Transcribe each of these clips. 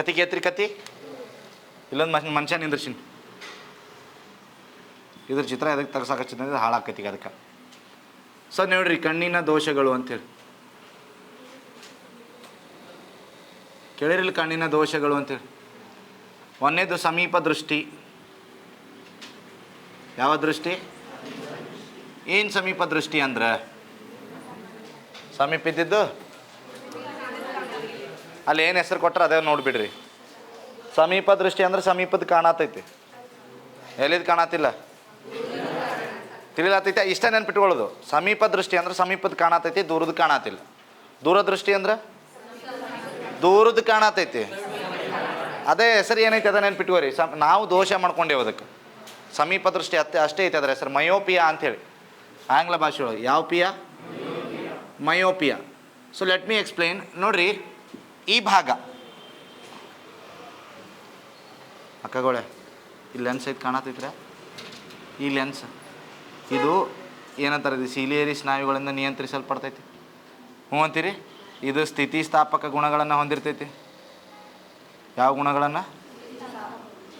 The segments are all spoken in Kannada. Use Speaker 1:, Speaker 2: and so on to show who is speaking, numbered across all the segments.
Speaker 1: ಕತಿ ಕೇತ್ರಿ, ಕತಿ. ಇಲ್ಲೊಂದು ಮನ್, ಮನುಷ್ಯ ನಿಂದ್ರಸಿನ್. ಇದ್ರ ಚಿತ್ರ ಎದಕ್ಕೆ ತೆಗ್ಸಾಕಚ್ಚಿದ್ರೆ ಹಾಳಾಕೈತಿ ಅದಕ್ಕೆ. ಸೊ ನೋಡ್ರಿ, ಕಣ್ಣಿನ ದೋಷಗಳು ಅಂತೇಳಿ ಕೇಳಿರಿಲ್ಲ ಕಣ್ಣಿನ ದೋಷಗಳು ಅಂತೇಳಿ ಒಂದೇದು ಸಮೀಪ ದೃಷ್ಟಿ. ಯಾವ ದೃಷ್ಟಿ? ಏನು ಸಮೀಪ ದೃಷ್ಟಿ ಅಂದ್ರೆ? ಸಮೀಪ ಇದ್ದಿದ್ದು? ಅಲ್ಲಿ ಏನು ಹೆಸರು ಕೊಟ್ಟರೆ ಅದೇ ನೋಡಿಬಿಡ್ರಿ. ಸಮೀಪ ದೃಷ್ಟಿ ಅಂದ್ರೆ ಸಮೀಪದ ಕಾಣತೈತಿ. ಎಲ್ಲಿದ್ದು ಕಾಣತಿಲ್ಲ? ತಿಳಿಲಾತೈತಿ, ಇಷ್ಟ ನೆನ್ಪಿಟ್ಕೊಳ್ಳೋದು. ಸಮೀಪ ದೃಷ್ಟಿ ಅಂದ್ರೆ ಸಮೀಪದ ಕಾಣತೈತಿ, ದೂರದ ಕಾಣತಿಲ್ಲ. ದೂರದೃಷ್ಟಿ ಅಂದ್ರೆ? ದೂರದ ಕಾಣತೈತಿ. ಅದೇ ಹೆಸರು ಏನೈತೆ ಅದ ನೆನ್ಪಿಟ್ಕೋರಿ. ಸಮ್, ನಾವು ದೋಷ ಮಾಡ್ಕೊಂಡೇವು ಅದಕ್ಕೆ. ಸಮೀಪ ದೃಷ್ಟಿ ಅತ್ತೆ, ಅಷ್ಟೇ ಐತೆ ಅದರ ಹೆಸರು, ಮಯೋಪಿಯಾ ಅಂಥೇಳಿ ಆಂಗ್ಲ ಭಾಷೆ ಒಳಗೆ ಯಾವ ಪಿಯಾ? Myopia. So let me explain ನೋಡ್ರಿ ಈ ಭಾಗ. ಅಕ್ಕಗಳೇ ಈ ಲೆನ್ಸ್ ಐತೆ ಕಾಣತೈತ್ರೆ ಈ ಲೆನ್ಸ್ ಇದು ಏನಂತಾರೆ ಇದು? ಸೀಲಿಯರಿ ಸ್ನಾಯುಗಳಿಂದ ನಿಯಂತ್ರಿಸಲ್ಪಡ್ತೈತಿ. ಹ್ಞೂ ಅಂತೀರಿ? ಇದು ಸ್ಥಿತಿಸ್ಥಾಪಕ ಗುಣಗಳನ್ನು ಹೊಂದಿರ್ತೈತಿ. ಯಾವ ಗುಣಗಳನ್ನು?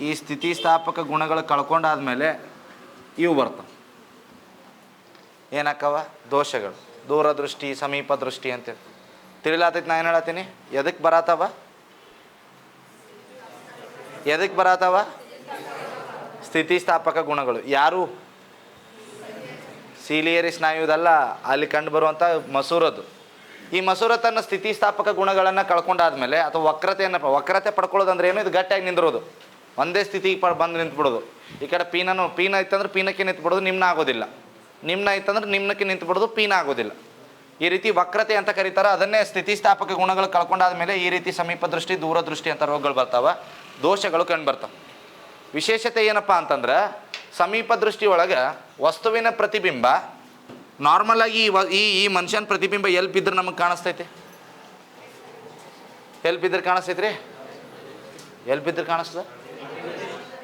Speaker 1: ಈ ಸ್ಥಿತಿಸ್ಥಾಪಕ ಗುಣಗಳು ಕಳ್ಕೊಂಡಾದ್ಮೇಲೆ ಇವು ಬರ್ತವೆ. ಏನಕ್ಕವ? ದೋಷಗಳು. ದೂರದೃಷ್ಟಿ ಸಮೀಪ ದೃಷ್ಟಿ ಅಂತೇಳಿ. ತಿಳಿಲಾತೈತಿ ನಾ ಏನು ಹೇಳತ್ತೀನಿ? ಎದಕ್ಕೆ ಬರತ್ತವ ಎದಕ್ಕೆ ಬರತ್ತವ ಸ್ಥಿತಿಸ್ಥಾಪಕ ಗುಣಗಳು. ಯಾರು? ಸೀಲಿಯರಿ ಸ್ನಾಯುದಲ್ಲ, ಅಲ್ಲಿ ಕಂಡು ಬರುವಂಥ ಮಸೂರದು ಈ ಮಸೂರ ತನ್ನ ಸ್ಥಿತಿಸ್ಥಾಪಕ ಗುಣಗಳನ್ನು ಕಳ್ಕೊಂಡಾದ್ಮೇಲೆ, ಅಥವಾ ವಕ್ರತೆಯನ್ನು ವಕ್ರತೆ ಪಡ್ಕೊಳ್ಳೋದು ಅಂದ್ರೆ ಏನು? ಇದು ಗಟ್ಟಿಯಾಗಿ ನಿಂದಿರೋದು. ಒಂದೇ ಸ್ಥಿತಿಗೆ ಪ, ಬಂದು ನಿಂತ್ಬಿಡೋದು. ಈ ಕಡೆ ಪೀನನು, ಪೀನ ಇತ್ತಂದ್ರೆ ಪೀನಕ್ಕೆ ನಿಂತ್ಬಿಡೋದು, ನಿಮ್ನ ಆಗೋದಿಲ್ಲ. ನಿಮ್ನ ಇತ್ತಂದ್ರೆ ನಿಮ್ನಕ್ಕೆ ನಿಂತ್ಬಿಡೋದು, ಪೀನ ಆಗೋದಿಲ್ಲ. ಈ ರೀತಿ ವಕ್ರತೆ ಅಂತ ಕರೀತಾರೆ, ಅದನ್ನೇ ಸ್ಥಿತಿಸ್ಥಾಪಕ ಗುಣಗಳು ಕಳ್ಕೊಂಡಾದ್ಮೇಲೆ ಈ ರೀತಿ ಸಮೀಪ ದೃಷ್ಟಿ ದೂರದೃಷ್ಟಿ ಅಂತ ರೋಗಗಳು ಬರ್ತಾವೆ, ದೋಷಗಳು ಕಂಡು ಬರ್ತಾವೆ. ವಿಶೇಷತೆ ಏನಪ್ಪ ಅಂತಂದ್ರೆ, ಸಮೀಪ ದೃಷ್ಟಿ ಒಳಗೆ ವಸ್ತುವಿನ ಪ್ರತಿಬಿಂಬ ನಾರ್ಮಲ್ ಆಗಿ ಈ ಈ ಮನುಷ್ಯನ ಪ್ರತಿಬಿಂಬ ಎಲ್ಲಿ ಬಿದ್ರೆ ನಮಗೆ ಕಾಣಿಸ್ತೈತಿ? ಎಲ್ಲಿ ಬಿದ್ರೆ ಕಾಣಿಸ್ತೈತ್ರಿ? ಎಲ್ಲಿ ಬಿದ್ರೆ ಕಾಣಿಸ್ತದ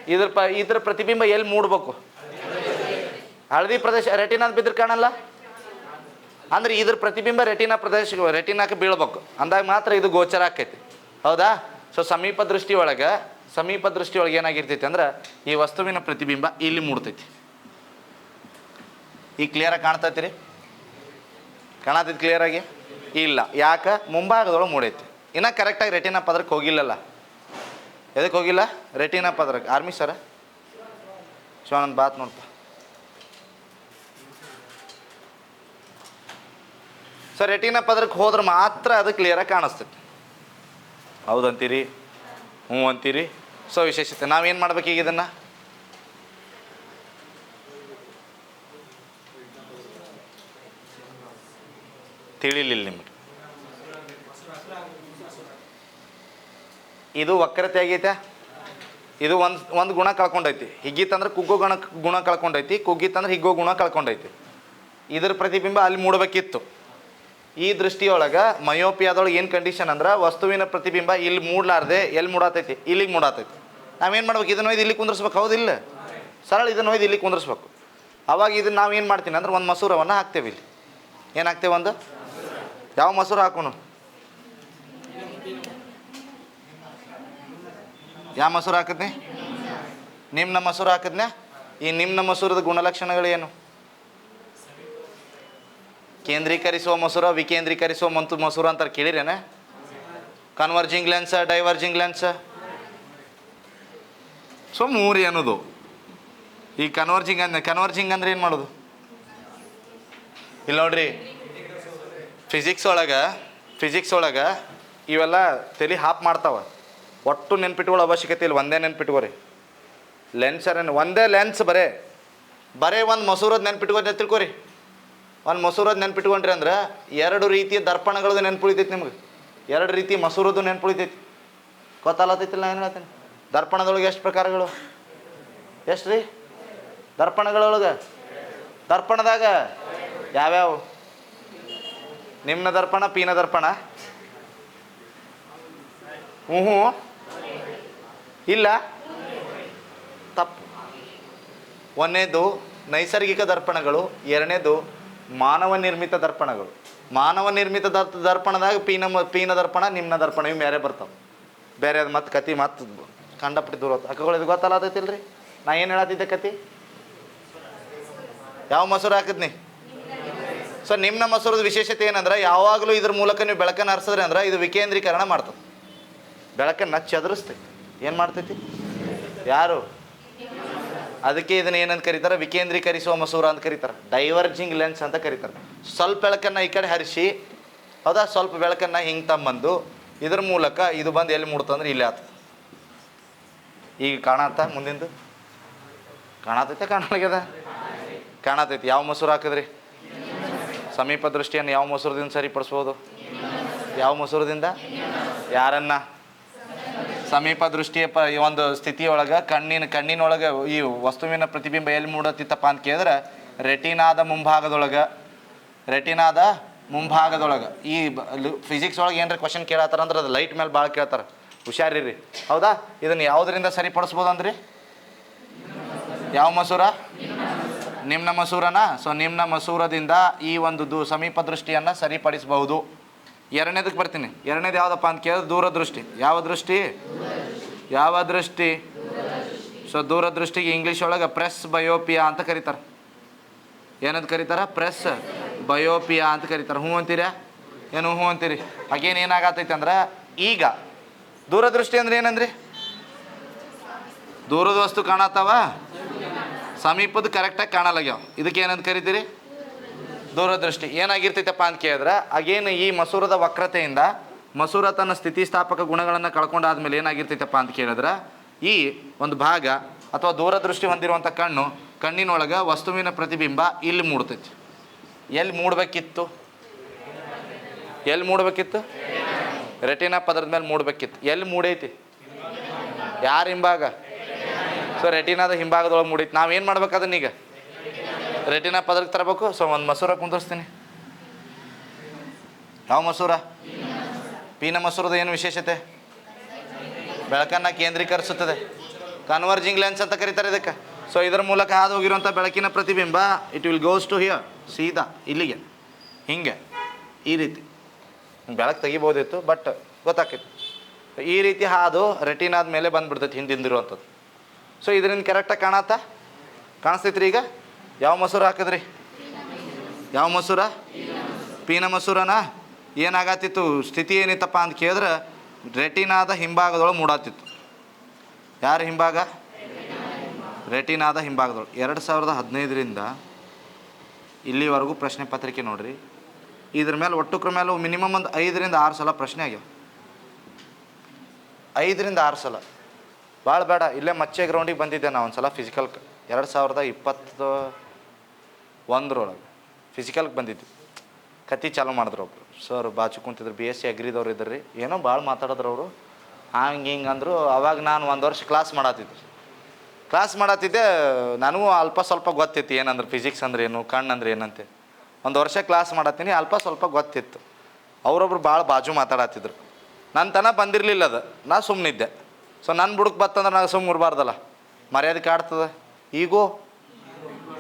Speaker 1: ಇದ್ರ ಪ, ಇದ್ರ ಪ್ರತಿಬಿಂಬ ಎಲ್ಲಿ ಮೂಡ್ಬೇಕು? ಹಳದಿ ಪ್ರದೇಶ ರೆಟಿನಾದ ಬಿದ್ರೆ ಕಾಣಲ್ಲ? ಅಂದ್ರೆ ಇದ್ರ ಪ್ರತಿಬಿಂಬ ರೆಟಿನಾ ಪ್ರದೇಶ ರೆಟಿನಾಕ್ಕೆ ಬೀಳ್ಬೇಕು. ಅಂದಾಗ ಮಾತ್ರ ಇದು ಗೋಚರ ಆಕೈತಿ. ಹೌದಾ? ಸೊ ಸಮೀಪ ದೃಷ್ಟಿ ಒಳಗೆ, ಸಮೀಪ ದೃಷ್ಟಿ ಒಳಗೆ ಏನಾಗಿರ್ತೈತಿ ಅಂದ್ರೆ ಈ ವಸ್ತುವಿನ ಪ್ರತಿಬಿಂಬ ಇಲ್ಲಿ ಮೂಡ್ತೈತಿ. ಈಗ ಕ್ಲಿಯರಾಗಿ ಕಾಣ್ತೈತಿ ರೀ ಕಾಣತೈತಿ ಕ್ಲಿಯರಾಗಿ ಇಲ್ಲ. ಯಾಕೆ? ಮುಂಭಾಗದೊಳಗೆ ಮೂಡೈತಿ. ಇನ್ನು ಕರೆಕ್ಟಾಗಿ ರೆಟಿನಾ ಪದರಕ್ಕೆ ಹೋಗಿಲ್ಲಲ್ಲ. ಎದಕ್ಕೆ ಹೋಗಿಲ್ಲ? ರೆಟಿನಾ ಪದರಕ್ಕೆ. ಆರ್ಮಿ ಸರ ಶಿವಾನಂದ್, ಬಾತ್ ನೋಡ್ಪ ಸರ್ ರೆಟಿನಾ ಪದರಕ್ಕೆ ಹೋದ್ರೆ ಮಾತ್ರ ಅದು ಕ್ಲಿಯರಾಗಿ ಕಾಣಿಸ್ತೈತಿ. ಹೌದಂತೀರಿ? ಹ್ಞೂ ಅಂತೀರಿ? ಸೊ ವಿಶೇಷತೆ, ನಾವೇನು ಮಾಡ್ಬೇಕು ಈಗ ಇದನ್ನು? ತಿಳಿಲಿಲ್ಲ ನಿಮಗೆ. ಇದು ವಕ್ರತೆ ಆಗೈತೆ. ಇದು ಒಂದು ಒಂದು ಗುಣ ಕಳ್ಕೊಂಡೈತಿ. ಹಿಗ್ಗಿತ್ತಂದ್ರೆ ಕುಗ್ಗೋ ಗುಣ ಗುಣ ಕಳ್ಕೊಂಡೈತಿ ಕುಗ್ಗಿತ್ತಂದ್ರೆ ಹಿಗ್ಗೋ ಗುಣ ಕಳ್ಕೊಂಡೈತಿ. ಇದ್ರ ಪ್ರತಿಬಿಂಬ ಅಲ್ಲಿ ಮೂಡಬೇಕಿತ್ತು. ಈ ದೃಷ್ಟಿಯೊಳಗೆ ಮಯೋಪಿಯಾದೊಳಗೆ ಏನು ಕಂಡೀಷನ್ ಅಂದ್ರೆ ವಸ್ತುವಿನ ಪ್ರತಿಬಿಂಬ ಇಲ್ಲಿ ಮೂಡ್ಲಾರ್ದೆ ಎಲ್ಲಿ ಮೂಡಾತೈತಿ? ಇಲ್ಲಿಗೆ ಮೂಡಾತೈತಿ. ನಾವೇನು ಮಾಡ್ಬೇಕು? ಇದನ್ನ ಒಯ್ದು ಇಲ್ಲಿ ಕುಂದ್ರಿಸ್ಬೇಕು ಹೌದಿಲ್ಲ ಸರಳ ಇದನ್ನ ಒಯ್ದು ಇಲ್ಲಿ ಕುಂದ್ರಿಸ್ಬೇಕು. ಅವಾಗ ಇದನ್ನ ನಾವು ಏನು ಮಾಡ್ತೀನಿ ಅಂದ್ರೆ ಒಂದು ಮಸೂರವನ್ನು ಹಾಕ್ತೇವೆ ಇಲ್ಲಿ. ಏನು ಹಾಕ್ತೇವೆ ಒಂದು? ಯಾವ ಮಸೂರ ಹಾಕೋಣ ಯಾವ ಮಸೂರ ಹಾಕಿದ್ನಿ? ನಿಮ್ಮ ಮಸೂರ ಹಾಕಿದ್ನ? ಈ ನಿಮ್ಮ ಮಸೂರದ ಗುಣಲಕ್ಷಣಗಳು ಏನು ಕೇಂದ್ರೀಕರಿಸುವ ಮೊಸರು, ವಿಕೇಂದ್ರೀಕರಿಸುವ ಮಂತು ಮೊಸರು ಅಂತ ಕೇಳಿರೇನ? Converging lens, diverging lens? So ಮೂರು ಅನ್ನೋದು. ಈ ಕನ್ವರ್ಜಿಂಗ್ ಅಂದ್ರೆ ಕನ್ವರ್ಜಿಂಗ್ ಅಂದ್ರೆ ಏನು ಮಾಡೋದು? ಇಲ್ಲ ನೋಡ್ರಿ ಫಿಸಿಕ್ಸ್ ಒಳಗೆ ಫಿಸಿಕ್ಸ್ ಒಳಗೆ ಇವೆಲ್ಲ ತಲೆ ಹಾಪ್ ಮಾಡ್ತಾವ. ಒಟ್ಟು ನೆನ್ಪಿಟ್ಕೊಳ್ಳೋ ಅವಶ್ಯಕತೆ ಇಲ್ಲ, ಒಂದೇ ನೆನ್ಪಿಟ್ಕೋರಿ. ಲೆನ್ಸರ್ ಒಂದೇ ಲೆನ್ಸ್ ಬರೇ. ಬರೇ ಒಂದು ಮೊಸರು ನೆನ್ಪಿಟ್ಕೊಂಡು ತಿಳ್ಕೊರಿ. ಒಂದು ಮೊಸರದ್ದು ನೆನ್ಪಿಟ್ಕೊಂಡ್ರಿ ಅಂದ್ರೆ ಎರಡು ರೀತಿಯ ದರ್ಪಣಗಳದ್ದು ನೆನ್ಪುಳಿತೈತಿ ನಿಮ್ಗೆ. ಎರಡು ರೀತಿ ಮಸೂರದ್ದು ನೆನ್ಪುಳಿತೈತಿ. ಗೊತ್ತಾಲತ್ತೈತಿಲ್ಲ ನಾನು ಏನು ಹೇಳ್ತೀನಿ? ದರ್ಪಣದೊಳಗೆ ಎಷ್ಟು ಪ್ರಕಾರಗಳು? ಎಷ್ಟು ರೀ? ದರ್ಪಣಗಳೊಳಗೆ? ದರ್ಪಣದಾಗ ಯಾವ್ಯಾವ? ನಿಮ್ಮ ದರ್ಪಣ, ಪೀನ ದರ್ಪಣ? ಹ್ಞೂ ಹ್ಞೂ ಇಲ್ಲ? ತಪ್ಪು. ಒಂದನೇದು ನೈಸರ್ಗಿಕ ದರ್ಪಣಗಳು, ಎರಡನೇದು ಮಾನವ ನಿರ್ಮಿತ ದರ್ಪಣಗಳು. ಮಾನವ ನಿರ್ಮಿತ ದರ್, ದರ್ಪಣದಾಗ ಪೀನ ಪೀನ ದರ್ಪಣ ನಿಮ್ಮ ದರ್ಪಣ ಇವು ಬೇರೆ ಬರ್ತಾವೆ. ಬೇರೆ ಅದು ಮತ್ತೆ ಕತಿ ಮತ್ತೆ ಕಂಡಪಟ್ಟಿ ದೂರ ಅಕ್ಕಗಳು ಇದು ಗೊತ್ತಲ್ಲ ಅದೈತಿಲ್ರಿ ನಾ ಏನು ಹೇಳತ್ತಿದ್ದೆ ಕತಿ? ಯಾವ ಮೊಸರು ಹಾಕಿದ್ನಿ? ಸೊ ನಿಮ್ಮ ಮೊಸರದ ವಿಶೇಷತೆ ಏನಂದ್ರೆ, ಯಾವಾಗಲೂ ಇದ್ರ ಮೂಲಕ ನೀವು ಬೆಳಕನ್ನು ಹರಿಸಿದ್ರೆ ಅಂದ್ರೆ ಇದು ವಿಕೇಂದ್ರೀಕರಣ ಮಾಡ್ತದೆ. ಬೆಳಕನ್ನು ಚದುರಿಸ್ತೈತಿ. ಏನು ಮಾಡ್ತೈತಿ? ಯಾರು? ಅದಕ್ಕೆ ಇದನ್ನ ಏನಂತ ಕರೀತಾರೆ? ವಿಕೇಂದ್ರೀಕರಿಸುವ ಮಸೂರ ಅಂತ ಕರೀತಾರೆ. ಡೈವರ್ಜಿಂಗ್ ಲೆನ್ಸ್ ಅಂತ ಕರೀತಾರೆ. ಸ್ವಲ್ಪ ಬೆಳಕನ್ನು ಈ ಕಡೆ ಹರಿಸಿ, ಹೌದಾ? ಸ್ವಲ್ಪ ಬೆಳಕನ್ನು ಹಿಂಗೆ ತಮ್ಮಂದು. ಇದ್ರ ಮೂಲಕ ಇದು ಬಂದು ಎಲ್ಲಿ ಮುಡ್ತಂದ್ರೆ ಇಲ್ಲಿ ಆತ. ಈಗ ಕಾಣತ್ತ ಮುಂದಿಂದು? ಕಾಣತೈತೆ ಕಾಣಲಾಗ್ಯದ ಕಾಣತೈತಿ. ಯಾವ ಮೊಸರು ಹಾಕಿದ್ರಿ? ಸಮೀಪ ದೃಷ್ಟಿಯನ್ನು ಯಾವ ಮೊಸರದಿಂದ ಸರಿಪಡಿಸ್ಬೋದು? ಯಾವ ಮೊಸರದಿಂದ? ಯಾರನ್ನ? ಸಮೀಪ ದೃಷ್ಟಿಯ ಈ ಒಂದು ಸ್ಥಿತಿಯೊಳಗೆ ಕಣ್ಣಿನ, ಕಣ್ಣಿನೊಳಗೆ ಈ ವಸ್ತುವಿನ ಪ್ರತಿಬಿಂಬ ಎಲ್ಲಿ ಮೂಡತ್ತಿತ್ತಪ್ಪ ಅಂತ ಕೇಳಿದ್ರೆ, ರೆಟಿನಾದ ಮುಂಭಾಗದೊಳಗೆ ರೆಟಿನಾದ ಮುಂಭಾಗದೊಳಗೆ. ಈ ಫಿಸಿಕ್ಸ್ ಒಳಗೆ ಏನಾರ ಕ್ವಶನ್ ಕೇಳತ್ತಾರ ಅಂದ್ರೆ ಅದು ಲೈಟ್ ಮೇಲೆ ಭಾಳ ಕೇಳ್ತಾರೆ. ಹುಷಾರಿರಿ. ಹೌದಾ? ಇದನ್ನು ಯಾವುದರಿಂದ ಸರಿಪಡಿಸ್ಬೋದು ಅಂದ್ರಿ ಯಾವ ಮಸೂರ? ನಿಮ್ನ ಮಸೂರನ? ಸೊ ನಿಮ್ನ ಮಸೂರದಿಂದ ಈ ಒಂದು ಸಮೀಪ ದೃಷ್ಟಿಯನ್ನು ಸರಿಪಡಿಸಬಹುದು. ಎರಡನೇದಕ್ಕೆ ಬರ್ತೀನಿ. ಎರಡನೇದು ಯಾವುದಪ್ಪ ಅಂತ ಕೇಳಿದ್ರೆ ದೂರದೃಷ್ಟಿ. ಯಾವ ದೃಷ್ಟಿ? ಯಾವ ದೃಷ್ಟಿ? ಸೊ ದೂರದೃಷ್ಟಿಗೆ ಇಂಗ್ಲೀಷ್ ಒಳಗೆ ಪ್ರೆಸ್ ಬಯೋಪಿಯಾ ಅಂತ ಕರೀತಾರೆ. ಏನಂತ ಕರೀತಾರ? ಪ್ರೆಸ್ ಬಯೋಪಿಯಾ ಅಂತ ಕರೀತಾರೆ. ಹ್ಞೂ ಅಂತೀರಾ? ಏನು ಹ್ಞೂ ಅಂತೀರಿ? ಅಗೇನ್ ಏನಾಗತ್ತೈತೆ ಅಂದ್ರೆ, ಈಗ ದೂರದೃಷ್ಟಿ ಅಂದ್ರೆ ಏನಂದ್ರಿ? ದೂರದ ವಸ್ತು ಕಾಣತ್ತವ? ಸಮೀಪದ ಕರೆಕ್ಟಾಗಿ ಕಾಣಲಾಗ್ಯಾವ. ಇದಕ್ಕೆ ಏನಂತ ಕರಿತೀರಿ? ದೂರದೃಷ್ಟಿ ಏನಾಗಿರ್ತೈತಪ್ಪ ಅಂತ ಕೇಳಿದ್ರೆ, ಅಗೇನು ಈ ಮಸೂರದ ವಕ್ರತೆಯಿಂದ ಮಸೂರ ತನ್ನ ಸ್ಥಿತಿಸ್ಥಾಪಕ ಗುಣಗಳನ್ನು ಕಳ್ಕೊಂಡಾದ್ಮೇಲೆ ಏನಾಗಿರ್ತೈತಪ್ಪ ಅಂತ ಕೇಳಿದ್ರೆ, ಈ ಒಂದು ಭಾಗ ಅಥವಾ ದೂರದೃಷ್ಟಿ ಹೊಂದಿರುವಂಥ ಕಣ್ಣು ಕಣ್ಣಿನೊಳಗೆ ವಸ್ತುವಿನ ಪ್ರತಿಬಿಂಬ ಇಲ್ಲಿ ಮೂಡ್ತೈತಿ. ಎಲ್ಲಿ ಮೂಡಬೇಕಿತ್ತು? ಎಲ್ಲಿ ಮೂಡಬೇಕಿತ್ತು? ರೆಟಿನಾ ಪದರದ ಮೇಲೆ ಮೂಡಬೇಕಿತ್ತು. ಎಲ್ಲಿ ಮೂಡೈತಿ? ಯಾರ ಹಿಂಭಾಗ? ಸೊ ರೆಟಿನಾದ ಹಿಂಭಾಗದೊಳಗೆ ಮೂಡೈತಿ. ನಾವೇನು ಮಾಡ್ಬೇಕು ಅದನ್ನ ಈಗ ರೆಟಿನಾ ಪದಕ್ಕೆ ತರಬೇಕು ಸೊ ಒಂದು ಮಸೂರ ಕುಂದರ್ಸ್ತೀನಿ. ಯಾವ ಮಸೂರ? ಪೀನ ಮಸೂರದ ಏನು ವಿಶೇಷತೆ? ಬೆಳಕನ್ನು ಕೇಂದ್ರೀಕರಿಸುತ್ತದೆ. ಕನ್ವರ್ಜಿಂಗ್ ಲೆನ್ಸ್ ಅಂತ ಕರೀತಾರೆ ಇದಕ್ಕೆ. ಸೊ ಇದರ ಮೂಲಕ ಹಾದು ಹೋಗಿರುವಂಥ ಬೆಳಕಿನ ಪ್ರತಿಬಿಂಬ it will goes to here ಸೀದಾ, ಇಲ್ಲಿಗೆ, ಹಿಂಗೆ, ಈ ರೀತಿ. ಬೆಳಕು ತೆಗಿಬೋದಿತ್ತು ಬಟ್ ಗೊತ್ತಾಕಿತ್ತು ಈ ರೀತಿ ಹಾದು ರೆಟಿನಾದ ಮೇಲೆ ಬಂದ್ಬಿಡ್ತೈತಿ ಹಿಂದಿಂದಿರುವಂಥದ್ದು. ಸೊ ಇದರಿಂದ ಕರೆಕ್ಟಾಗಿ ಕಾಣತ್ತಾ? ಕಾಣಿಸ್ತೈತ್ರಿ ಈಗ? ಯಾವ ಮಸೂರ ಹಾಕಿದ್ರಿ? ಯಾವ ಮಸೂರ? ಪೀನ ಮಸೂರನ? ಏನಾಗತ್ತಿತ್ತು ಸ್ಥಿತಿ ಏನಿತ್ತಪ್ಪ ಅಂತ ಕೇಳಿದ್ರೆ ರೆಟಿನಾದ ಹಿಂಭಾಗದೊಳಗೆ ಮೂಡಾತಿತ್ತು. ಯಾರ ಹಿಂಭಾಗ? ರೆಟಿನಾದ ಹಿಂಭಾಗದೊಳಗೆ. ಎರಡು ಸಾವಿರದ ಹದಿನೈದರಿಂದ ಇಲ್ಲಿವರೆಗೂ ಪ್ರಶ್ನೆ ಪತ್ರಿಕೆ ನೋಡ್ರಿ. ಇದ್ರ ಮೇಲೆ ಒಟ್ಟು ಮೇಲೆ ಮಿನಿಮಮ್ ಒಂದು ಐದರಿಂದ ಆರು ಸಲ ಪ್ರಶ್ನೆ ಆಗ್ಯಾವ. ಐದರಿಂದ ಆರು ಸಲ. ಭಾಳ ಬೇಡ, ಇಲ್ಲೇ ಮಚ್ಚೆ ಗ್ರೌಂಡಿಗೆ ಬಂದಿದ್ದೆ ನಾವು ಒಂದು ಸಲ ಫಿಸಿಕಲ್ ಎರಡು ಸಾವಿರದ ಇಪ್ಪತ್ತು ಒಂದರೊಳಗೆ. ಫಿಸಿಕಲ್ಗೆ ಬಂದಿದ್ವಿ. ಕತ್ತಿ ಚಾಲು ಮಾಡಿದ್ರು ಒಬ್ರು. ಸರ್ ಬಾಚು ಕುಂತಿದ್ರು. ಬಿ ಎಸ್ ಸಿ ಅಗ್ರಿದವ್ರು ಇದ್ದರು ಏನೋ ಭಾಳ ಮಾತಾಡಿದ್ರು ಅವರು. ಹಂಗೆ ಹಿಂಗೆ ಅಂದರು. ಅವಾಗ ನಾನು ಒಂದು ವರ್ಷ ಕ್ಲಾಸ್ ಮಾಡತ್ತಿದ್ದೆ ಕ್ಲಾಸ್ ಮಾಡತ್ತಿದ್ದೆ ನನಗೂ ಅಲ್ಪ ಸ್ವಲ್ಪ ಗೊತ್ತಿತ್ತು. ಏನಂದ್ರೆ ಫಿಸಿಕ್ಸ್ ಅಂದ್ರೆ ಏನು ಕಣ್ಣು ಅಂದ್ರೆ ಏನಂತೆ. ಒಂದು ವರ್ಷ ಕ್ಲಾಸ್ ಮಾಡತ್ತೀನಿ ಅಲ್ಪ ಸ್ವಲ್ಪ ಗೊತ್ತಿತ್ತು. ಅವರೊಬ್ರು ಭಾಳ ಬಾಜು ಮಾತಾಡತ್ತಿದ್ರು ನನ್ನ ತನ ಬಂದಿರಲಿಲ್ಲ ಅದು. ನಾ ಸುಮ್ಮನಿದ್ದೆ ಸೊ ನನ್ನ ಬುಡಕ್ಕೆ ಬತ್ತಂದ್ರೆ ನಾನು ಸುಮ್ಮನೆ ಇರಬಾರ್ದಲ್ಲ ಮರ್ಯಾದೆ ಕಾಡ್ತದೆ? ಈಗೂ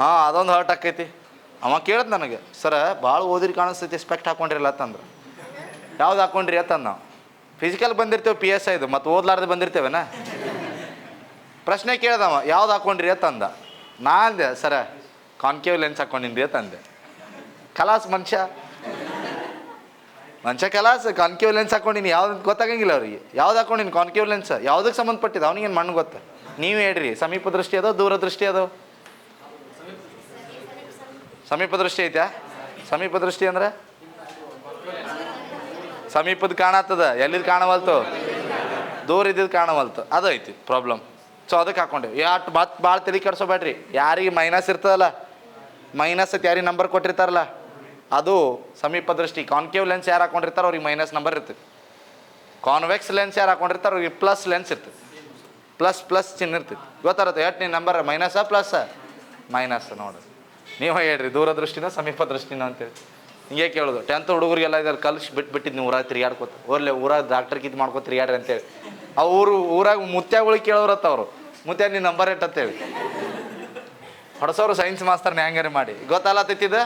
Speaker 1: ಹಾಂ, ಅದೊಂದು ಹರ್ಟ್ ಆಕೈತಿ. ಅವ ಕೇಳದ್ ನನಗೆ, ಸರ ಭಾಳ ಓದಿರಿ ಕಾಣಿಸ್ತೈತಿ ಸ್ಪೆಕ್ಟ್ ಹಾಕೊಂಡಿರಲ್ಲ ಅಂತಂದ್ರೆ. ಯಾವ್ದು ಹಾಕೊಂಡ್ರಿ? ಅಂತಂದು ನಾವು. ಫಿಸಿಕಲ್ ಬಂದಿರ್ತೇವೆ ಪಿ ಎಸ್ ಐದು ಮತ್ತು ಓದ್ಲಾರ್ದೆ ಬಂದಿರ್ತೇವೆನಾ? ಪ್ರಶ್ನೆ ಕೇಳ್ದವ ಯಾವ್ದು ಹಾಕೊಂಡ್ರಿ? ಅಂತಂದ. ನಾ ಅಂದೆ, ಸರ, ಕಾನ್ಕೇವ್ ಲೆನ್ಸ್ ಹಾಕೊಂಡಿನ್ರಿ ಅಂತಂದೆ. ಕಲಾಸ್ ಮನುಷ್ಯ? ಮನುಷ್ಯ ಕಲಾಸ್, ಕಾನ್ಕೇವ್ ಲೆನ್ಸ್ ಹಾಕ್ಕೊಂಡಿನಿ ಯಾವ್ದು ಗೊತ್ತಾಗಂಗಿಲ್ಲ ಅವ್ರಿಗೆ. ಯಾವ್ದು ಹಾಕೊಂಡಿನಿ, ಕಾನ್ಕೇವ್ ಲೆನ್ಸ್ ಯಾವುದಕ್ಕೆ ಸಂಬಂಧಪಟ್ಟಿದ್ದು ಅವನಿಗೇನು ಮಣ್ಣು ಗೊತ್ತ? ನೀವು ಹೇಳ್ರಿ ಸಮೀಪ ದೃಷ್ಟಿ ಅದೋ ದೂರ ದೃಷ್ಟಿ ಅದೋ? ಸಮೀಪ ದೃಷ್ಟಿ ಐತ್ಯಾ? ಸಮೀಪ ದೃಷ್ಟಿ ಅಂದ್ರೆ? ಸಮೀಪದ ಕಾಣತ್ತದ, ಎಲ್ಲಿದ್ ಕಾಣವಲ್ತು? ದೂರ ಇದ್ದಿದ್ದು ಕಾಣವಲ್ತು. ಅದು ಐತಿ ಪ್ರಾಬ್ಲಮ್ ಸೊ ಅದಕ್ಕೆ ಹಾಕೊಂಡೇವಿ ಯಾಟ್ ಮತ್ತೆ ಭಾಳ ತಲೆ ಕೆಡ್ಸೋಬೇಡ್ರಿ. ಯಾರಿಗೆ ಮೈನಸ್ ಇರ್ತದಲ್ಲ? ಮೈನಸ್ ಅಂತ ಯಾರಿಗೆ ನಂಬರ್ ಕೊಟ್ಟಿರ್ತಾರಲ್ಲ? ಅದು ಸಮೀಪ ದೃಷ್ಟಿ ಕಾನ್ಕೇವ್ ಲೆನ್ಸ್ ಯಾರು ಹಾಕೊಂಡಿರ್ತಾರೋ, ಅವ್ರಿಗೆ ಮೈನಸ್ ನಂಬರ್ ಇರ್ತದೆ. ಕಾನ್ವೆಕ್ಸ್ ಲೆನ್ಸ್ ಯಾರು ಹಾಕೊಂಡಿರ್ತಾರೋ, ಅವ್ರಿಗೆ ಪ್ಲಸ್ ಲೆನ್ಸ್ ಇರ್ತದೆ. ಪ್ಲಸ್ ಪ್ಲಸ್ ಚಿನ್ನ ಇರ್ತೈತಿ ಗೊತ್ತಾರತ್ತೆ? ಎಟ್ ನಿಮ್ಮ ನಂಬರ್ ಮೈನಸ್ಸಾ ಪ್ಲಸ್ ಮೈನಸ್ ನೋಡ್ರಿ ನೀವು ಹೇಳ್ರಿ, ದೂರದೃಷ್ಟಿನ ಸಮೀಪ ದೃಷ್ಟಿನ ಅಂತೇಳಿ. ಹಿಂಗೆ ಕೇಳೋದು ಟೆಂತ್ ಹುಡುಗರಿಗೆಲ್ಲ ಇದ್ದಾರೆ ಕಲ್ಸಿ ಬಿಟ್ಬಿಟ್ಟಿದ್ದು ನೀವು ಊರಾಗ ತಿರ್ಗಾಡ್ಕೋತ ಓರ್ಲೆ ಊರಾಗ ಡಾಕ್ಟರ್ ಇದು ಮಾಡ್ಕೊ ತಿರ್ಗಾಡ್ರಿ ಅಂತೇಳಿ. ಆ ಊರು, ಊರಾಗ ಮುತ್ಯಾಗಳಿಗೆ ಕೇಳೋರತ್ತ ಅವರು. ಮುತ್ಯಾಗ ನೀನು ನಂಬರ್ ಏಟ್ ಅಂತೇಳಿ. ಹೊಡಸೋರು ಸೈನ್ಸ್ ಮಾಸ್ತರ್ನ ಹೆಂಗಾರೆ ಮಾಡಿ. ಗೊತ್ತಲ್ಲತ್ತೈತಿದ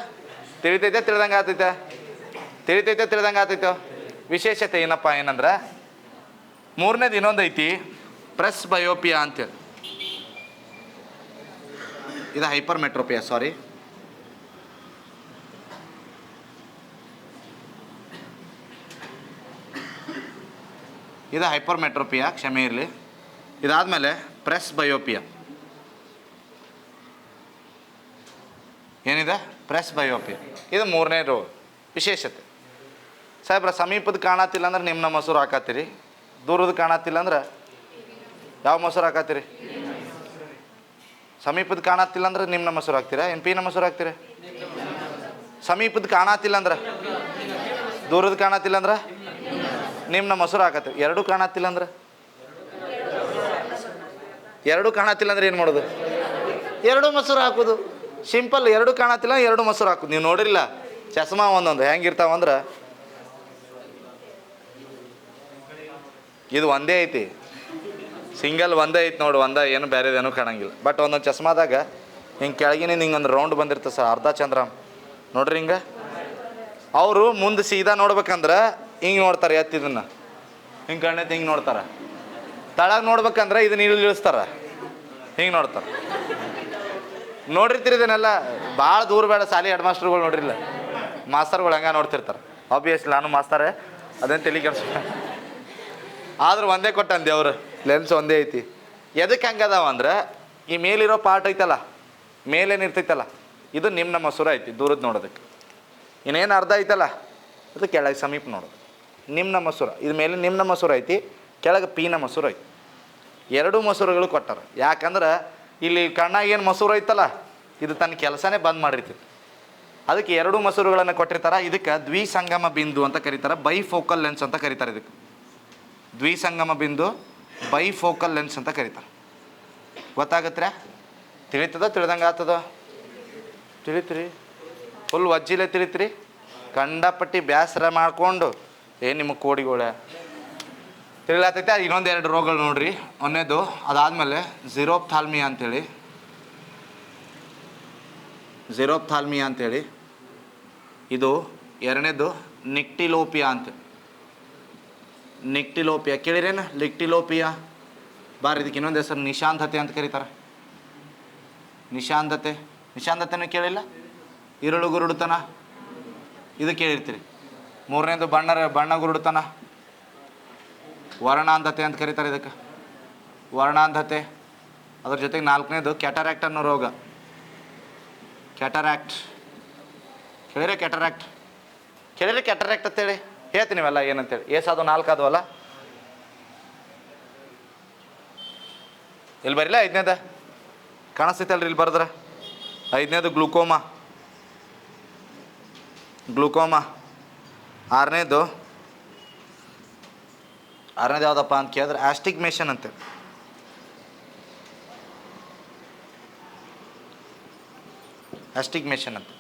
Speaker 1: ತಿಳಿತೈತೆ, ತಿಳಿದಂಗೆ ಆತೈತೆ? ತಿಳಿತೈತೆ, ತಿಳಿದಂಗೆ ಆತೈತೆ? ವಿಶೇಷತೆ ಏನಪ್ಪ ಏನಂದ್ರೆ, ಮೂರನೇದು ಇನ್ನೊಂದು ಐತಿ, ಪ್ರೆಸ್ ಬಯೋಪಿಯಾ ಅಂತೇಳಿ. ಇದು ಹೈಪರ್ ಮೆಟ್ರೋಪಿಯಾ ಸಾರಿ ಇದು ಹೈಪರ್ಮೆಟ್ರೋಪಿಯಾ, ಕ್ಷಮೆ ಇರಲಿ. ಇದಾದಮೇಲೆ ಪ್ರೆಸ್ ಬಯೋಪಿಯಾ. ಏನಿದೆ? Presbyopia. ಇದು ಮೂರನೇ ರೋಗ ವಿಶೇಷತೆ. ಸಾಹೇಬ್ರ, ಸಮೀಪದ ಕಾಣತ್ತಿಲ್ಲ ಅಂದ್ರೆ ನಿಮ್ಮನ್ನ ಮೊಸರು ಹಾಕತ್ತೀರಿ. ದೂರದ ಕಾಣತ್ತಿಲ್ಲ ಅಂದ್ರೆ ಯಾವ ಮೊಸರು ಹಾಕತ್ತೀರಿ? ಸಮೀಪದ ಕಾಣತ್ತಿಲ್ಲ ಅಂದ್ರೆ ನಿಮ್ಮನ್ನ ಮೊಸರು ಹಾಕ್ತೀರಾ? ಏನು ಪಿನ ಮೊಸರು ಹಾಕ್ತೀರಾ? ಸಮೀಪದ ಕಾಣತ್ತಿಲ್ಲ ಅಂದ್ರೆ ದೂರದ ಕಾಣತ್ತಿಲ್ಲ ಅಂದ್ರೆ ನಿಮ್ಮನ್ನ ಮೊಸರು ಹಾಕತ್ತೆ ಎರಡೂ ಕಾಣತ್ತಿಲ್ಲ ಅಂದ್ರೆ? ಎರಡೂ ಕಾಣತ್ತಿಲ್ಲ ಅಂದ್ರೆ ಏನು ಮಾಡೋದು? ಎರಡು ಮೊಸರು ಹಾಕೋದು. ಸಿಂಪಲ್ ಎರಡು ಕಾಣತ್ತಿಲ್ಲ, ಎರಡು ಮೊಸರು ಹಾಕೋದು. ನೀವು ನೋಡಿರಲ್ಲ ಚಸ್ಮಾ ಒಂದೊಂದು. ಹೆಂಗಿರ್ತಾವಂದ್ರೆ ಇದು ಒಂದೇ ಐತಿ. ಸಿಂಗಲ್ ಒಂದೇ ಐತಿ ನೋಡು. ಒಂದೇ ಏನು ಬೇರೆದೇನು ಕಾಣಂಗಿಲ್ಲ. ಬಟ್ ಒಂದೊಂದು ಚಸ್ಮಾದಾಗ ಹಿಂಗೆ ಕೆಳಗಿನ ಹಿಂಗೆ ಒಂದು ರೌಂಡ್ ಬಂದಿರ್ತದೆ ಸರ್. ಅರ್ಧ ಚಂದ್ರ ನೋಡ್ರಿ ಹಿಂಗೆ. ಅವರು ಮುಂದೆ ಸೀದಾ ನೋಡ್ಬೇಕಂದ್ರೆ ಹಿಂಗೆ ನೋಡ್ತಾರೆ ಎತ್ತಿದನ್ನು ಹಿಂಗೆ ಕಣ್ಣೆತ್ತಿ ಹಿಂಗೆ ನೋಡ್ತಾರೆ. ತಳಗ ನೋಡ್ಬೇಕಂದ್ರೆ ಇದನ್ನ ಇಲ್ಲಿ ಇಳಿಸ್ತಾರೆ. ಹಿಂಗೆ ನೋಡ್ತಾರೆ. ನೋಡಿರ್ತೀರಿ ಇದನ್ನೆಲ್ಲ? ಭಾಳ ದೂರ ಬೇಡ ಸಾಲಿ ಹೆಡ್ ಮಾಸ್ಟರ್ಗಳು ನೋಡಿರಲಿಲ್ಲ ಮಾಸ್ತರ್ಗಳು ಹಂಗೆ ನೋಡ್ತಿರ್ತಾರೆ. ಆಬ್ವಿಯಸ್ಲಿ ನಾನು ಮಾಸ್ತಾರೆ, ಅದೇನು ತಲೆ ಕೆಲಸ ಆದ್ರೆ ಒಂದೇ ಕೊಟ್ಟಂದೆ ಅವರು ಲೆನ್ಸ್ ಒಂದೇ ಐತಿ. ಎದಕ್ಕೆ ಹಂಗದಾವ ಅಂದ್ರೆ, ಈ ಮೇಲಿರೋ ಪಾರ್ಟ್ ಐತಲ್ಲ ಮೇಲೇನು ಇರ್ತೈತಲ್ಲ ಇದು ನಿಮ್ಮ ನಮ್ಮ ಸುರ ಐತಿ, ದೂರದ ನೋಡೋದಕ್ಕೆ. ಇನ್ನೇನು ಅರ್ಧ ಐತಲ್ಲ, ಅದು ಕೆಳಗೆ ಸಮೀಪ ನೋಡೋದು. ನಿಮ್ನ ಮೊಸರು ಇದು ಮೇಲೆ ನಿಮ್ನ ಮೊಸರು ಐತಿ, ಕೆಳಗೆ ಪೀನ ಮೊಸರು ಐತಿ. ಎರಡೂ ಮೊಸರುಗಳು ಕೊಟ್ಟಾರ. ಯಾಕಂದ್ರೆ ಇಲ್ಲಿ ಕಣ್ಣಾಗ ಏನು ಮೊಸರು ಐತಲ್ಲ, ಇದು ತನ್ನ ಕೆಲಸನೇ ಬಂದ್ ಮಾಡಿರ್ತೈತಿ ಅದಕ್ಕೆ ಎರಡು ಮೊಸರುಗಳನ್ನು ಕೊಟ್ಟಿರ್ತಾರೆ, ಇದಕ್ಕೆ ದ್ವಿಸಂಗಮ ಬಿಂದು ಅಂತ ಕರೀತಾರೆ ಬೈಫೋಕಲ್ ಲೆನ್ಸ್ ಅಂತ ಕರೀತಾರೆ ಇದಕ್ಕೆ. ದ್ವಿಸಂಗಮ ಬಿಂದು ಬೈ ಫೋಕಲ್ ಲೆನ್ಸ್ ಅಂತ ಕರೀತಾರೆ. ಗೊತ್ತಾಗತ್ತೆ ತಿಳಿತದ, ತಿಳಿದಂಗೆ ಆತದ? ತಿಳಿತ್ರಿ. ಫುಲ್ ವಜ್ಜಿಲೆ ತಿಳಿತ್ರಿ. ಕಂಡಪಟ್ಟಿ ಬೇಸರ ಮಾಡಿಕೊಂಡು ಏನು ನಿಮಗೆ ಕೋಡಿಗೋಳೆ ತಿಳಿಲಾತೈತೆ ಇನ್ನೊಂದು ಎರಡು ರೋಗಗಳು ನೋಡ್ರಿ. ಒಂದೇದು ಅದಾದಮೇಲೆ ಅಂತೇಳಿ. ಝಿರೋಪ್ಥಾಲ್ಮಿಯಾ ಅಂತೇಳಿ. ಇದು ಎರಡನೇದು ನಿಕ್ಟಿಲೋಪಿಯಾ ಅಂತ. ನಿಕ್ಟಿಲೋಪಿಯಾ, ಕೇಳಿರೇನು? ಲಿಕ್ಟಿಲೋಪಿಯಾ. ಬಾರಿ ಇದಕ್ಕೆ ಇನ್ನೊಂದು ಹೆಸರು ನಿಶಾಂತತೆ ಅಂತ ಕರೀತಾರೆ. ನಿಶಾಂತತೆ. ನಿಶಾಂತತೆನೂ ಕೇಳಿಲ್ಲ? ಇರುಳು ಗುರುಡುತನ ಇದು ಕೇಳಿರ್ತೀರಿ. ಮೂರನೇದು ಬಣ್ಣ ಬಣ್ಣ ಗುರುಡುತನ ವರ್ಣಾಂಧತೆ ಅಂತ ಕರೀತಾರೆ ಇದಕ್ಕೆ. ವರ್ಣಾಂಧತೆ, ಅದ್ರ ಜೊತೆಗೆ ನಾಲ್ಕನೇದು ಕ್ಯಾಟರಾಕ್ಟ್ ಅನ್ನೋ ರೋಗ. ಕ್ಯಾಟರಾಕ್ಟ್ ಕೇಳಿರಿ ಕ್ಯಾಟರಾಕ್ಟ್ ಕೇಳಿದ್ರೆ ಕ್ಯಾಟರಾಕ್ಟ್ ಅಂತೇಳಿ ಹೇಳ್ತೀನಿ ನೀವೆಲ್ಲ ಏನಂತೇಳಿ. ಏಸಾದು ನಾಲ್ಕು ಅದವಲ್ಲ ಇಲ್ಲಿ ಬರಿಲ್ಲ ಐದನೇದ? ಕಾಣಿಸ್ತೈತಲ್ರಿ ಇಲ್ಲಿ ಬರೆದ್ರೆ. ಐದನೇದು ಗ್ಲುಕೋಮಾ. ಗ್ಲೂಕೋಮಾ. ಆರನೇದು. ಆರನೇದು ಯಾವುದಪ್ಪ ಅಂತ ಕೇಳಿದ್ರೆ ಆಸ್ಟಿಕ್ ಮೇಷನ್ ಅಂತ. ಆಸ್ಟಿಕ್ ಮೇಷನ್ ಅಂತ.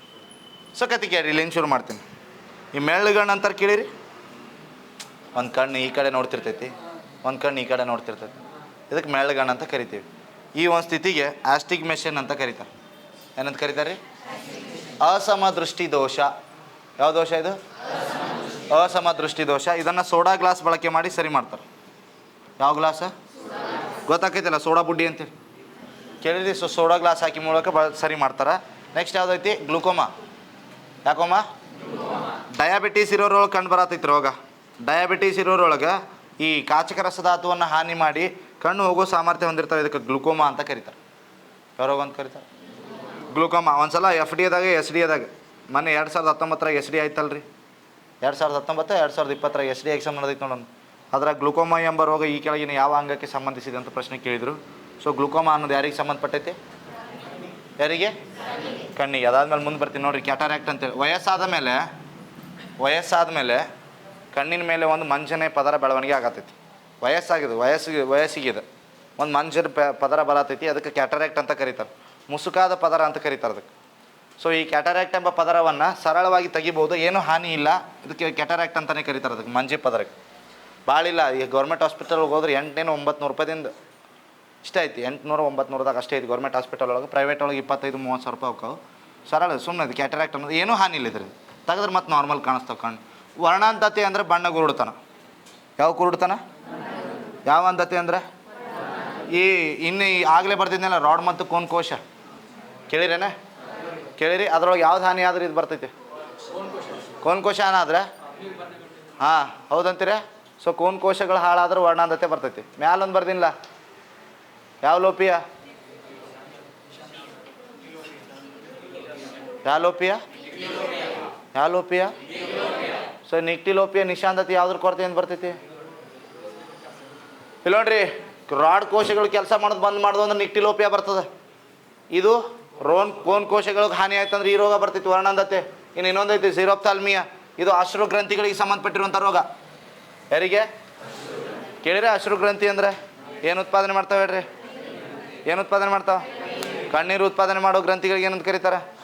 Speaker 1: ಸೊ ಕತಿ ಕೇಳಿ ಇಲ್ಲಿ ಶುರು ಮಾಡ್ತೀನಿ. ಈ ಮೆಳ್ಳುಗಣ್ಣು ಅಂತಾರೆ ಕೇಳಿರಿ. ಒಂದು ಕಣ್ಣು ಈ ಕಡೆ ನೋಡ್ತಿರ್ತೈತಿ, ಒಂದು ಕಣ್ಣು ಈ ಕಡೆ ನೋಡ್ತಿರ್ತೈತಿ. ಇದಕ್ಕೆ ಮೆಳ್ಳುಗಣ್ಣು ಅಂತ ಕರಿತೀವಿ. ಈ ಒಂದು ಸ್ಥಿತಿಗೆ ಆಸ್ಟಿಕ್ ಆಸ್ಟಿಗ್ಮೇಷನ್ ಅಂತ ಕರೀತಾರೆ. ಏನಂತ ಕರೀತಾರೆ? ಅಸಮದೃಷ್ಟಿ ದೋಷ ಯಾವ ದೋಷ ಇದು? ಅಸಮ ದೃಷ್ಟಿ ದೋಷ. ಇದನ್ನು ಸೋಡಾ ಗ್ಲಾಸ್ ಬಳಕೆ ಮಾಡಿ ಸರಿ ಮಾಡ್ತಾರೆ. ಯಾವ ಗ್ಲಾಸ? ಗೊತ್ತಾಕೈತಲ್ಲ ಸೋಡಾ ಬುಡ್ಡಿ ಅಂತೇಳಿ ಕೇಳಿದ್ರಿ, ಸೊ ಸೋಡಾ ಗ್ಲಾಸ್ ಹಾಕಿ ಮೂಲಕ ಬ ಸರಿ ಮಾಡ್ತಾರೆ? ನೆಕ್ಸ್ಟ್ ಯಾವುದೈತಿ? ಗ್ಲುಕೋಮಾ. ಯಾಕೋಮ? ಡಯಾಬಿಟೀಸ್ ಇರೋರೊಳಗೆ ಕಂಡು ಬರತೈತಿ ರೋಗ. ಡಯಾಬಿಟೀಸ್ ಇರೋರೊಳಗೆ ಈ ಕಾಚಕ ರಸಧಾತುವನ್ನು ಹಾನಿ ಮಾಡಿ ಕಣ್ಣು ಹೋಗೋ ಸಾಮರ್ಥ್ಯ ಹೊಂದಿರ್ತಾರೆ ಇದಕ್ಕೆ ಗ್ಲುಕೋಮಾ ಅಂತ ಕರೀತಾರೆ. ಯಾವ ಅಂತ ಕರೀತಾರೆ. ಗ್ಲುಕೋಮಾ. ಒಂದ್ಸಲ ಎಫ್ ಡಿ ಎದಾಗ ಎಸ್ ಡಿ ಎದಾಗ ಮೊನ್ನೆ ಎರಡು ಸಾವಿರದ ಹತ್ತೊಂಬತ್ತರಾಗ ಎಸ್ ಡಿ ಆಯ್ತಲ್ರಿ. ಎರಡು ಸಾವಿರದ ಹತ್ತೊಂಬತ್ತು, ಎರಡು ಸಾವಿರದ ಇಪ್ಪತ್ತರ ಎಸ್ ಡಿ ಎಕ್ಸಾಮ್ ನಡೆದಿತ್ತು ನೋಡೋಣ. ಅದರ ಗ್ಲುಕೋಮಾ ಎಂಬ ರೋಗ ಈ ಕೆಳಗಿನ ಯಾವ ಅಂಗಕ್ಕೆ ಸಂಬಂಧಿಸಿದೆ ಅಂತ ಪ್ರಶ್ನೆ ಕೇಳಿದರು. ಸೊ ಗ್ಲುಕೋಮಾ ಅನ್ನೋದು ಯಾರಿಗೆ ಸಂಬಂಧಪಟ್ಟೈತಿ? ಯಾರಿಗೆ? ಕಣ್ಣಿಗೆ. ಅದಾದ್ಮೇಲೆ ಮುಂದೆ ಬರ್ತೀನಿ ನೋಡ್ರಿ, ಕ್ಯಾಟರಾಕ್ಟ್ ಅಂತೇಳಿ ವಯಸ್ಸಾದ ಮೇಲೆ ವಯಸ್ಸಾದ ಮೇಲೆ ಕಣ್ಣಿನ ಮೇಲೆ ಒಂದು ಮಂಜನೆ ಪದರ ಬೆಳವಣಿಗೆ ಆಗತ್ತೈತಿ ವಯಸ್ಸಾಗಿದೆ, ವಯಸ್ಸಿಗೆ, ವಯಸ್ಸಿಗಿದೆ. ಒಂದು ಮಂಜನ ಪದರ ಬರತೈತಿ, ಅದಕ್ಕೆ ಕ್ಯಾಟರಾಕ್ಟ್ ಅಂತ ಕರೀತಾರೆ. ಮುಸುಕಾದ ಪದರ ಅಂತ ಕರೀತಾರೆ ಅದಕ್ಕೆ. ಸೊ ಈ ಕ್ಯಾಟರಾಕ್ಟ್ ಎಂಬ ಪದರವನ್ನು ಸರಳವಾಗಿ ತೆಗಿಬೋದು. ಏನೂ ಹಾನಿ ಇಲ್ಲ. ಇದಕ್ಕೆ ಕ್ಯಾಟರಾಕ್ಟ್ ಅಂತಲೇ ಕರೀತಾರೆ ಅದಕ್ಕೆ, ಮಂಜಿ ಪದರಕ್ಕೆ. ಭಾಳಿಲ್ಲ ಈಗ ಗೌರ್ಮೆಂಟ್ ಹಾಸ್ಪಿಟಲ್ಗೆ ಹೋದ್ರೆ ಎಂಟನೇನು ಒಂಬತ್ತು ನೂರು ರೂಪಾಯಿಂದ ಇಷ್ಟ ಐತಿ ಎಂಟುನೂರು ಒಂಬತ್ತು ನೂರದಾಗ ಅಷ್ಟೇ ಐತಿ. ಗೌರ್ಮೆಂಟ್ ಹಾಸ್ಪಿಟಲ್ ಒಳಗೆ ಪ್ರೈವೇಟ್ ಒಳಗೆ ಇಪ್ಪತ್ತೈದು, ಮೂವತ್ತು ಸಾವಿರ ರೂಪಾಯಿ ಹೋಗ್ತಾವೆ. ಸರಳ ಸುಮ್ಮನೆ ಅದು ಕ್ಯಾಟರಾಕ್ಟ್ ಅನ್ನೋದು. ಏನೂ ಹಾನಿ ಇಲ್ಲ ಇದ್ರೆ ತೆಗೆದ್ರೆ ಮತ್ತೆ ನಾರ್ಮಲ್ ಕಾಣಿಸ್ತಾವೆ ಕಣ್ಣು ವರ್ಣಾಂತತೆ ಅಂದರೆ ಬಣ್ಣ ಗುರುಡ್ತಾನ ಯಾವ ಕುರುಡ್ತಾನ? ಯಾವ ಅಂಧತೆ ಅಂದರೆ? ಈ ಇನ್ನು ಈ ಆಗಲೇ ಬರ್ತಿದ್ನಲ್ಲ ರಾಡ್ ಮತ್ತು ಕೋನ್ ಕೋಶ. ಕೇಳಿರೇನ? ಕೇಳಿರಿ, ಅದ್ರೊಳಗೆ ಯಾವ್ದು ಹಾನಿ ಆದ್ರೆ ಇದು ಬರ್ತೈತಿ. ಕೋನ್ ಕೋಶ ಏನಾದ್ರೆ ಹಾಂ, ಹೌದಂತೀರ? ಸೊ ಕೋನ್ ಕೋಶಗಳು ಹಾಳಾದ್ರೆ ವರ್ಣಾಂಧತೆ ಬರ್ತೈತಿ. ಮ್ಯಾಲೊಂದು ಬರ್ದಿಲ್ಲ ಯಾವ ಲೋಪಿಯ? ಯಾವ ಲೋಪಿಯ? ಯಾವ ಲೋಪಿಯ? ಸೊ ನಿಕ್ಟಿಲೋಪಿಯ ನಿಶಾಂತತೆ ಯಾವ್ದ್ರ ಕೊರತೆ ಏನು ಬರ್ತೈತಿ? ಇಲ್ಲ ನೋಡ್ರಿ, ರಾಡ್ ಕೋಶಗಳು ಕೆಲಸ ಮಾಡೋದು ಬಂದ್ ಮಾಡೋದು ಅಂದ್ರೆ ನಿಕ್ಟಿಲೋಪಿಯ ಬರ್ತದೆ. ಇದು ರೋನ್ ಕೋನ್ ಕೋಶಗಳಿಗೆ ಹಾನಿ ಆಯ್ತಂದ್ರೆ ಈ ರೋಗ ಬರ್ತೈತಿ ವರ್ಣಂದತೆ ಇನ್ನು ಇನ್ನೊಂದೈತಿ ಸಿರೋಪ್ತಾಲ್ಮಿಯ ಇದು ಅಶ್ರು ಗ್ರಂಥಿಗಳಿಗೆ ಸಂಬಂಧಪಟ್ಟಿರುವಂಥ ರೋಗ. ಯಾರಿಗೆ? ಕೇಳಿದ್ರೆ ಅಶ್ರು ಗ್ರಂಥಿ ಅಂದ್ರೆ ಏನು ಉತ್ಪಾದನೆ ಮಾಡ್ತಾವೆ ಹೇಳ್ರಿ? ಏನು ಉತ್ಪಾದನೆ ಮಾಡ್ತಾವೆ? ಕಣ್ಣೀರು ಉತ್ಪಾದನೆ ಮಾಡೋ ಗ್ರಂಥಿಗಳಿಗೆ ಏನಂತ ಕರೀತಾರೆ?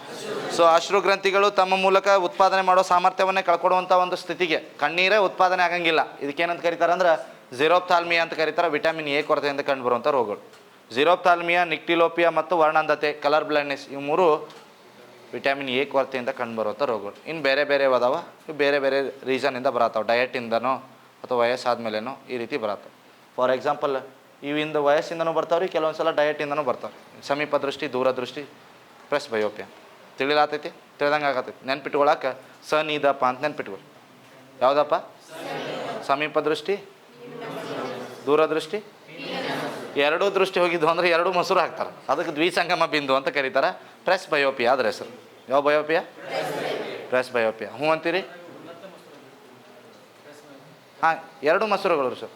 Speaker 1: ಸೊ ಅಶ್ರು ಗ್ರಂಥಿಗಳು ತಮ್ಮ ಮೂಲಕ ಉತ್ಪಾದನೆ ಮಾಡೋ ಸಾಮರ್ಥ್ಯವನ್ನೇ ಕಳ್ಕೊಡುವಂಥ ಒಂದು ಸ್ಥಿತಿಗೆ. ಕಣ್ಣೀರೇ ಉತ್ಪಾದನೆ ಆಗಂಗಿಲ್ಲ. ಇದಕ್ಕೇನಂತ ಕರೀತಾರೆ ಅಂದ್ರೆ ಝಿರೋಪ್ಥಾಲ್ಮಿಯಾ ಅಂತ ಕರೀತಾರೆ ವಿಟಮಿನ್ ಎ ಕೊರತೆಯಿಂದ ಕಂಡುಬರುವಂಥ ರೋಗಗಳು. ಝಿರೋಪ್ಥಾಲ್ಮಿಯಾ, ನಿಕ್ಟಿಲೋಪಿಯಾ ಮತ್ತು ವರ್ಣಾಂಧತೆ, ಕಲರ್ ಬ್ಲೈಂಡ್ನೆಸ್ ಇವು ಮೂರು ವಿಟಮಿನ್ ಎ ಕೊರತೆಯಿಂದ ಕಂಡುಬರುವಂಥ ರೋಗಗಳು. ಇನ್ನು ಬೇರೆ ಬೇರೆ ಅದಾವ ಇವು ಬೇರೆ ಬೇರೆ ರೀಸನಿಂದ ಬರತ್ತಾವೆ. ಡಯಟಿಂದನೋ ಅಥವಾ ವಯಸ್ಸಾದ್ಮೇಲೆನೋ ಈ ರೀತಿ ಬರತ್ತೆ ಫಾರ್ ಎಕ್ಸಾಂಪಲ್, ಇವಿಂದ ವಯಸ್ಸಿಂದನೂ ಬರ್ತಾವ್ರಿ ಕೆಲವೊಂದು ಸಲ ಡಯಟಿಂದನೂ ಬರ್ತಾವೆ ಸಮೀಪ ದೃಷ್ಟಿ ದೂರದೃಷ್ಟಿ ಪ್ಲಸ್ ಬಯೋಪಿಯ. ತಿಳಿಲಾತೈತಿ? ತಿಳಿದಂಗೆ ಆಗತ್ತೈತಿ ನೆನ್ಪಿಟ್ಕೊಳಕ್ಕೆ ಸ ನೀದಪ್ಪ ಅಂತ ನೆನ್ಪಿಟ್ಕೊಳ್ಳಿ ಯಾವುದಪ್ಪ? ಸಮೀಪ ದೃಷ್ಟಿ ದೂರದೃಷ್ಟಿ ಎರಡೂ ದೃಷ್ಟಿ ಹೋಗಿದ್ದು ಅಂದರೆ ಎರಡು ಮೊಸರು ಹಾಕ್ತಾರೆ. ಅದಕ್ಕೆ ದ್ವಿಸಂಗಮ ಬಿಂದು ಅಂತ ಕರೀತಾರೆ. ಪ್ರೆಸ್ ಬಯೋಪಿಯಾ ಅದ್ರ ಹೆಸರು. ಯಾವ ಬಯೋಪಿಯಾ? ಪ್ರೆಸ್ ಬಯೋಪಿಯಾ. ಹ್ಞೂ ಅಂತೀರಿ? ಹಾಂ, ಎರಡು ಮೊಸರುಗಳು ಸರ್.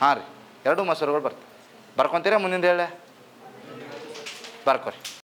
Speaker 1: ಹಾಂ ರೀ, ಎರಡು ಮೊಸರುಗಳು ಬರ್ತವೆ ಬರ್ಕೊತೀರಾ ಮುಂದಿನ ಹೇಳ? ಬರ್ಕೊರಿ.